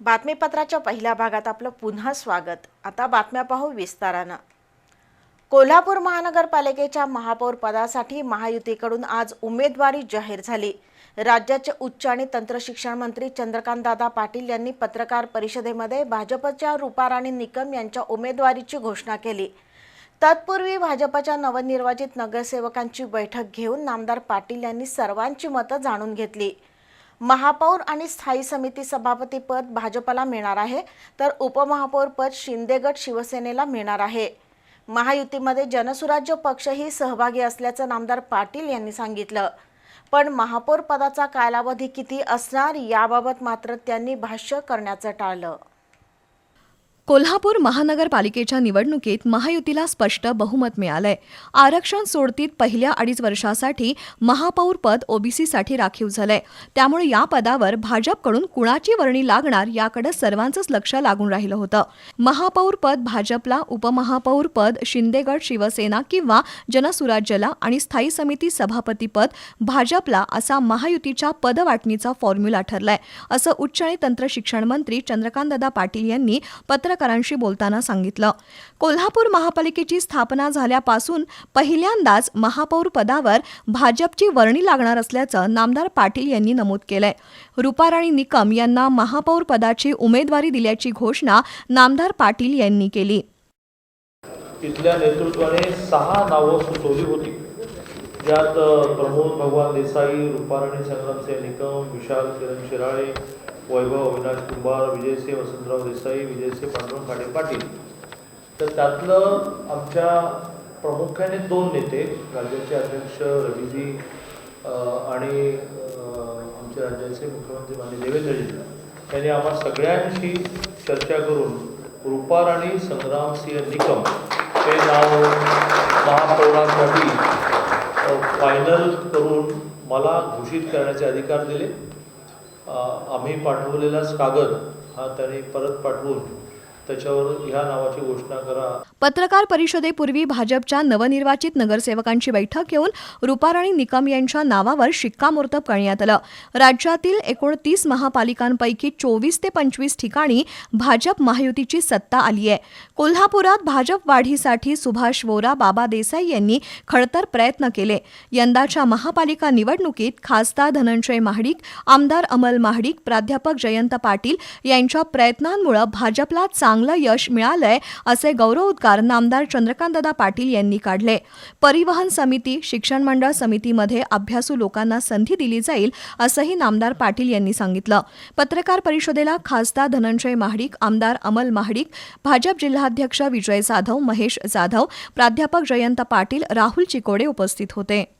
बातमीपत्राच्या पहिल्या भागात आपलं पुन्हा स्वागत. आता बातम्या पाहू विस्तारानं. कोल्हापूर महानगरपालिकेच्या महापौर पदासाठी महायुतीकडून आज उमेदवारी जाहीर झाली. राज्याचे उच्च आणि तंत्रशिक्षण मंत्री चंद्रकांतदादा पाटील यांनी पत्रकार परिषदेमध्ये भाजपच्या रुपाराणी निकम यांच्या उमेदवारीची घोषणा केली. तत्पूर्वी भाजपच्या नवनिर्वाचित नगरसेवकांची बैठक घेऊन नामदार पाटील यांनी सर्वांची मतं जाणून घेतली. महापौर आणि स्थायी समिती सभापती पद भाजपला मिळणार आहे तर उपमहापौर पद शिंदेगड शिवसेनेला मिळणार आहे. महायुतीमध्ये जनसुराज्य पक्षही सहभागी असल्याचं नामदार पाटील यांनी सांगितलं. पण महापौर पदाचा कालावधी किती असणार याबाबत मात्र त्यांनी भाष्य करण्याचं टाळलं. कोल्हापूर महानगरपालिकेच्या निवडणुकीत महायुतीला स्पष्ट बहुमत मिळालंय. आरक्षण सोडतीत पहिल्या अडीच वर्षासाठी महापौर पद ओबीसीसाठी राखीव झालंय. त्यामुळे या पदावर भाजपकडून कुणाची वर्णी लागणार याकडे सर्वांचंच लक्ष लागून राहिलं होतं. महापौर पद भाजपला उपमहापौर पद शिंदेगड शिवसेना किंवा जनसुराज्यला आणि स्थायी समिती सभापती पद भाजपला असा महायुतीच्या पदवाटणीचा फॉर्म्युला ठरलाय असं उच्च आणि तंत्र शिक्षण मंत्री चंद्रकांतदादा पाटील यांनी पत्रकारांशी बोलताना सांगितलं. कोल्हापूर महापालिकेची स्थापना झाल्यापासून पहिल्यांदाच महापौर पदावर भाजपची वर्णी लागणार असल्याचं नामदार पाटील यांनी नमूद केलंय. रुपाराणी निकम यांना महापौर पदाची उमेदवारी दिल्याची घोषणा नामदार पाटील यांनी केली. तिथल्या नेतृत्वाने सहा नावं सुचवली होती. ज्यात प्रमोद भगवान देसाई रुपाराणी संग्रामसिंह निकम विशाल किरण शिराळे वैभव अविनाश कुंभार विजयसिंह वसंतराव देसाई विजयसिंह पांडुरंग खाडे पाटील. तर त्यातलं आमच्या प्रामुख्याने दोन नेते राज्याचे अध्यक्ष रवीजी आणि आमचे राज्याचे मुख्यमंत्री माननीय देवेंद्रजी यांनी आम्हा सगळ्यांशी चर्चा करून रुपाराणी संग्रामसिंह निकम हे नाव महापौरांसाठी फायनल करून मला घोषित करण्याचे अधिकार दिले. आम्ही पाठवलेलाच कागद हा त्यांनी परत पाठवून त्याच्यावर ह्या नावाची घोषणा करा. पत्रकार परिषदेपूर्वी भाजपच्या नवनिर्वाचित नगरसेवकांची बैठक घेऊन रुपाराणी निकम यांच्या नावावर शिक्कामोर्तब करण्यात आलं. राज्यातील एकोणतीस महापालिकांपैकी चोवीस ते पंचवीस ठिकाणी भाजप महायुतीची सत्ता आली आहे कोल्हापुरात भाजप वाढीसाठी सुभाष वोरा बाबा देसाई यांनी खडतर प्रयत्न केले. यंदाच्या महापालिका निवडणुकीत खासदार धनंजय महाडिक आमदार अमल महाडिक प्राध्यापक जयंत पाटील यांच्या प्रयत्नांमुळे भाजपला चांगलं यश मिळालंय असे गौरवोद्गार नामदार चंद्रकांतदादा पाटील यांनी काढले. परिवहन समिती शिक्षण मंडळ समितीमध्ये अभ्यासू लोकांना संधी दिली जाईल असंही नामदार पाटील यांनी सांगितलं. पत्रकार परिषदेला खासदार धनंजय महाडिक आमदार अमल महाडिक भाजप जिल्हाध्यक्ष विजय जाधव महेश जाधव प्राध्यापक जयंत पाटील राहुल चिकोडे उपस्थित होते.